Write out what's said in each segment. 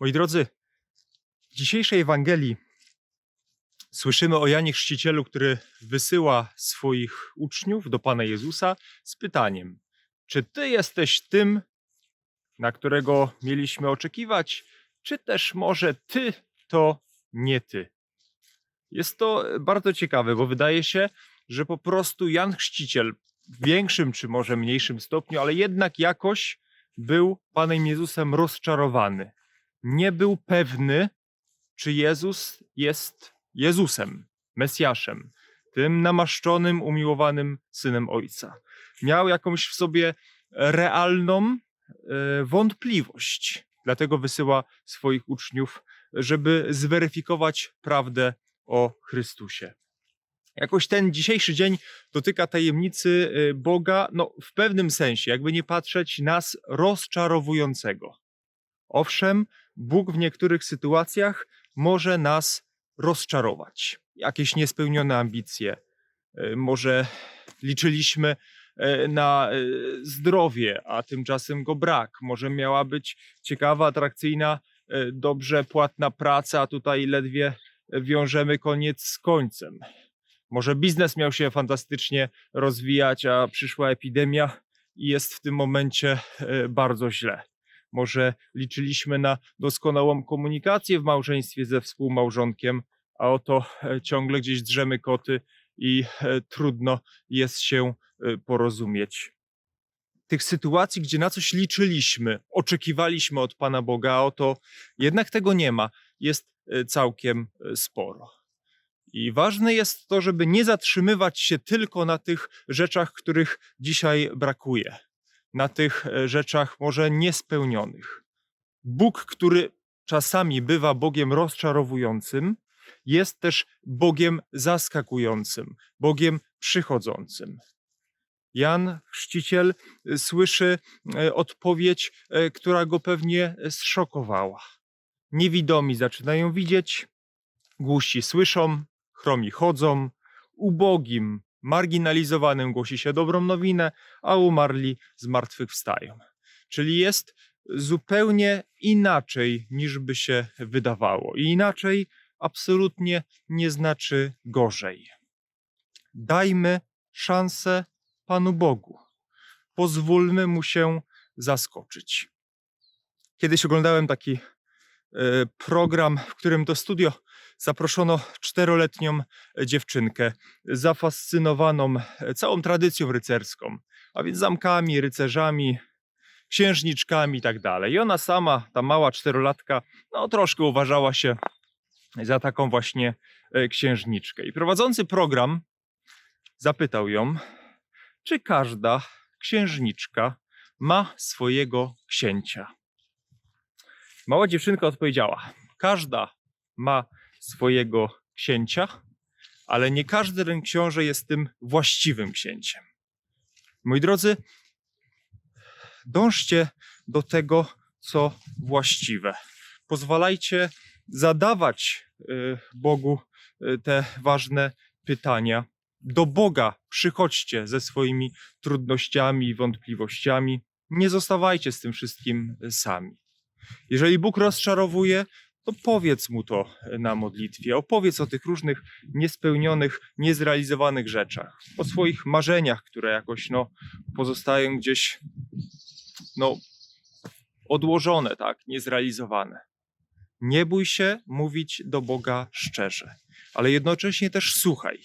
Moi drodzy, w dzisiejszej Ewangelii słyszymy o Janie Chrzcicielu, który wysyła swoich uczniów do Pana Jezusa z pytaniem: Czy Ty jesteś tym, na którego mieliśmy oczekiwać, czy też może Ty to nie Ty? Jest to bardzo ciekawe, bo wydaje się, że po prostu Jan Chrzciciel większym czy może mniejszym stopniu, ale jednak jakoś był Panem Jezusem rozczarowany. Nie był pewny, czy Jezus jest Jezusem, Mesjaszem, tym namaszczonym, umiłowanym synem Ojca. Miał jakąś w sobie realną e, wątpliwość. Dlatego wysyła swoich uczniów, żeby zweryfikować prawdę o Chrystusie. Jakoś ten dzisiejszy dzień dotyka tajemnicy y, Boga, no w pewnym sensie, jakby nie patrzeć, nas rozczarowującego. Owszem, Bóg w niektórych sytuacjach może nas rozczarować. Jakieś niespełnione ambicje, y, może liczyliśmy y, na zdrowie, a tymczasem go brak. Może miała być ciekawa, atrakcyjna, dobrze płatna praca, a tutaj ledwie wiążemy koniec z końcem. Może biznes miał się fantastycznie rozwijać, a przyszła epidemia i jest w tym momencie e, bardzo źle. Może liczyliśmy na doskonałą komunikację w małżeństwie ze współmałżonkiem, a oto e, ciągle gdzieś drzemy koty i e, trudno jest się porozumieć. Tych sytuacji, gdzie na coś liczyliśmy, oczekiwaliśmy od Pana Boga, a oto jednak tego nie ma, jest całkiem sporo. I ważne jest to, żeby nie zatrzymywać się tylko na tych rzeczach, których dzisiaj brakuje, na tych e, rzeczach może niespełnionych. Bóg, który czasami bywa Bogiem rozczarowującym, jest też Bogiem zaskakującym, Bogiem przychodzącym. Jan Chrzciciel e, słyszy e, odpowiedź, która go pewnie zszokowała. Niewidomi zaczynają widzieć, głusi słyszą, chromi chodzą, ubogim, marginalizowanym głosi się dobrą nowinę, a umarli zmartwychwstają. Czyli jest zupełnie inaczej niż by się wydawało. I inaczej absolutnie nie znaczy gorzej. Dajmy szansę Panu Bogu. Pozwólmy mu się zaskoczyć. Kiedyś oglądałem taki e, program, w którym do studio zaproszono czteroletnią dziewczynkę, zafascynowaną całą tradycją rycerską, a więc zamkami, rycerzami, księżniczkami i tak dalej. I ona sama, ta mała czterolatka, no troszkę uważała się za taką właśnie e, księżniczkę. I prowadzący program zapytał ją, czy każda księżniczka ma swojego księcia. Mała dziewczynka odpowiedziała: Każda ma swojego księcia, ale nie każdy ten książę jest tym właściwym księciem. Moi drodzy, dążcie do tego, co właściwe. Pozwalajcie zadawać y, Bogu y, te ważne pytania. Do Boga przychodźcie ze swoimi trudnościami i wątpliwościami. Nie zostawajcie z tym wszystkim sami. Jeżeli Bóg rozczarowuje, to powiedz mu to na modlitwie. Opowiedz o tych różnych niespełnionych, niezrealizowanych rzeczach, o swoich marzeniach, które jakoś no, pozostają gdzieś no, odłożone, tak, niezrealizowane. Nie bój się mówić do Boga szczerze, ale jednocześnie też słuchaj.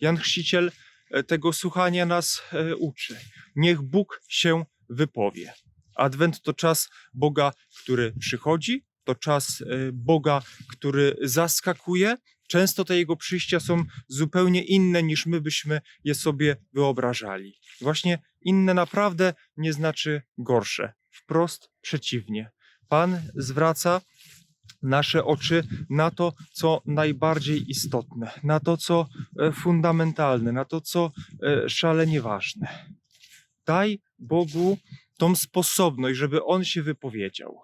Jan Chrzciciel e, tego słuchania nas e, uczy. Niech Bóg się wypowie. Adwent to czas Boga, który przychodzi, to czas e, Boga, który zaskakuje. Często te jego przyjścia są zupełnie inne niż my byśmy je sobie wyobrażali. Właśnie inne naprawdę nie znaczy gorsze. Wprost przeciwnie. Pan zwraca nasze oczy na to, co najbardziej istotne, na to, co e, fundamentalne, na to, co e, szalenie ważne. Daj Bogu tą sposobność, żeby On się wypowiedział,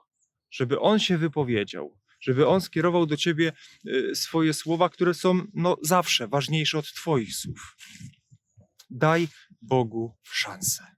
żeby On się wypowiedział, żeby On skierował do Ciebie e, swoje słowa, które są no, zawsze ważniejsze od Twoich słów. Daj Bogu szansę.